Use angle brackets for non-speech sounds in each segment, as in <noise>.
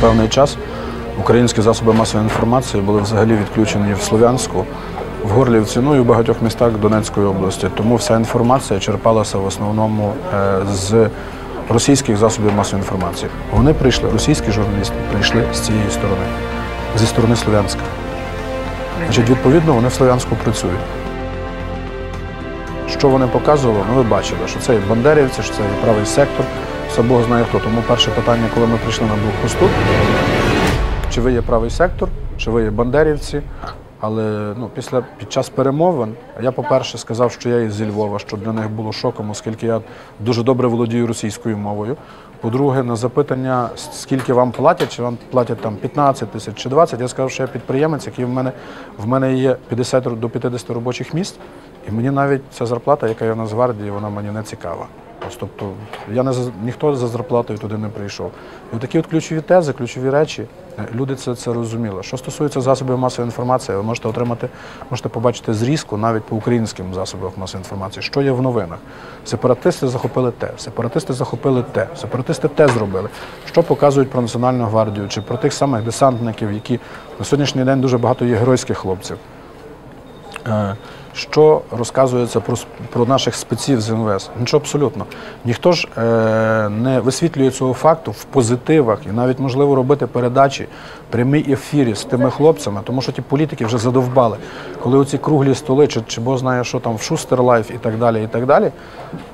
Певний час українські засоби масової інформації були взагалі відключені в Слов'янську, в Горлівці, ну і в багатьох містах Донецької області. Тому вся інформація черпалася в основному е, з російських засобів масової інформації. Вони прийшли, російські журналісти прийшли з цієї сторони, зі сторони Слов'янська. Значить, відповідно, вони в Слов'янську працюють. Що вони показували, ну ви бачили, що це і бандерівці, що це і правий сектор, все Бог знає хто. Тому перше питання, коли ми прийшли на блокпосту, чи ви є правий сектор, чи ви є бандерівці. Але ну, після під час перемовин я, по-перше, сказав, що я із зі Львова, що для них було шоком, оскільки я дуже добре володію російською мовою. По-друге, на запитання, скільки вам платять, чи вам платять там 15 тисяч чи 20, я сказав, що я підприємець, який в мене в мене є 50 до 50 робочих місць, і мені навіть ця зарплата, яка є в Нацгвардії, вона мені не цікава. Ось, Тобто я не ніхто за зарплатою туди не прийшов. І такі от ключові тези, ключові речі, е, люди це, це розуміли. Що стосується засобів масової інформації, ви можете отримати, можете побачити зрізку навіть по українським засобам масової інформації, що є в новинах. Сепаратисти захопили те, сепаратисти захопили те, сепаратисти те зробили. Що показують про Національну гвардію чи про тих самих десантників, які на сьогоднішній день дуже багато є геройських хлопців. Е, Що розказується про, про наших спеців з МВС? Нічого абсолютно. Ніхто ж е, не висвітлює цього факту в позитивах і навіть можливо робити передачі, прямі ефірі з тими хлопцями, тому що ті політики вже задовбали. Коли оці круглі столи, чи, чи Бог знає, що там в Шустер Лайф і так далі, і так далі,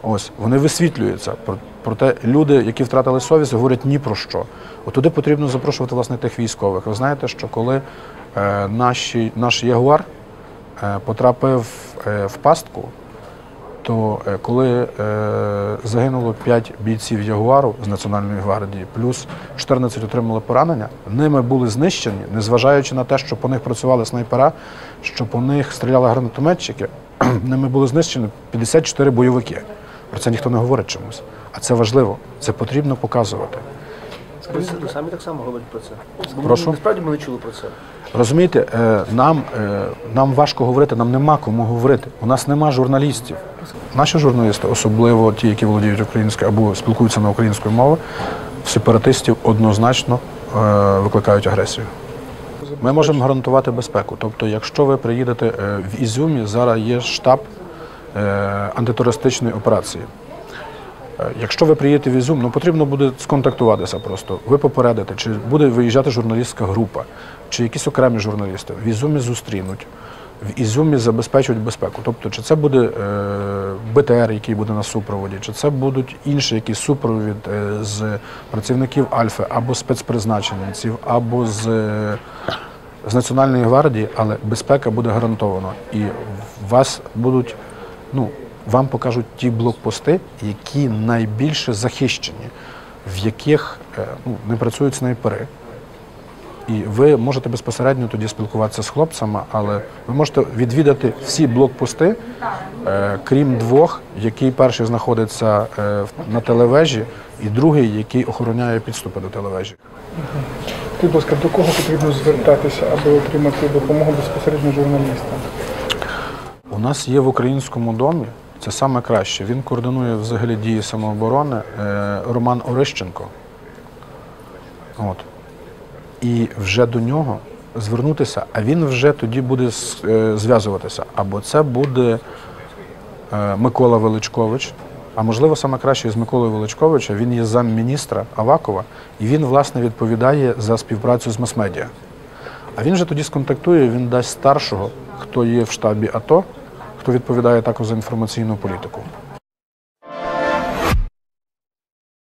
ось вони висвітлюються. Про- Проте люди, які втратили совість, говорять ні про що. От туди потрібно запрошувати власне тих військових. Ви знаєте, що коли е, наші, наш Ягуар потрапив е, в пастку, то е, коли е, загинуло 5 бійців Ягуару з Національної гвардії, плюс 14 отримали поранення, ними були знищені, незважаючи на те, що по них працювали снайпера, що по них стріляли гранатометчики, <clears throat> ними були знищені 54 бойовики. Про це ніхто не говорить чомусь. А це важливо, це потрібно показувати. Ви самі так само говорять про це. Бо Прошу? Ми, насправді ми не чули про це. Розумієте, е, нам, е, нам важко говорити, нам нема кому говорити. У нас нема журналістів. Наші журналісти, особливо ті, які володіють українською або спілкуються на українською мовою, сепаратистів однозначно е, викликають агресію. Ми можемо гарантувати безпеку. Тобто, якщо ви приїдете в Ізюмі, зараз є штаб антитерористичної операції. Якщо ви приїдете в Ізюм, ну потрібно буде сконтактуватися просто. Ви попередите, чи буде виїжджати журналістська група, чи якісь окремі журналісти. В Ізюмі зустрінуть, в Ізюмі забезпечують безпеку. Тобто, чи це буде е, БТР, який буде на супроводі, чи це будуть інші якісь супровід е, з працівників Альфи, або спецпризначенців, або з, е, з Національної гвардії, але безпека буде гарантована. І вас будуть, ну, вам покажуть ті блокпости, які найбільше захищені, в яких е, ну, не працюють снайпери. І ви можете безпосередньо тоді спілкуватися з хлопцями, але ви можете відвідати всі блокпости, е, крім двох, який перший знаходиться е, на телевежі, і другий, який охороняє підступи до телевежі. Будь ласка, до кого потрібно звертатися, аби отримати допомогу безпосередньо журналістам? У нас є в українському домі. Це саме краще. Він координує взагалі дії самооборони е, Роман Орищенко. От. І вже до нього звернутися, а він вже тоді буде е, зв'язуватися. Або це буде е, Микола Величкович, а можливо, саме краще із Миколою Величковича, він є замміністра Авакова, і він, власне, відповідає за співпрацю з мас-медіа. А він же тоді сконтактує, він дасть старшого, хто є в штабі АТО, хто відповідає також за інформаційну політику.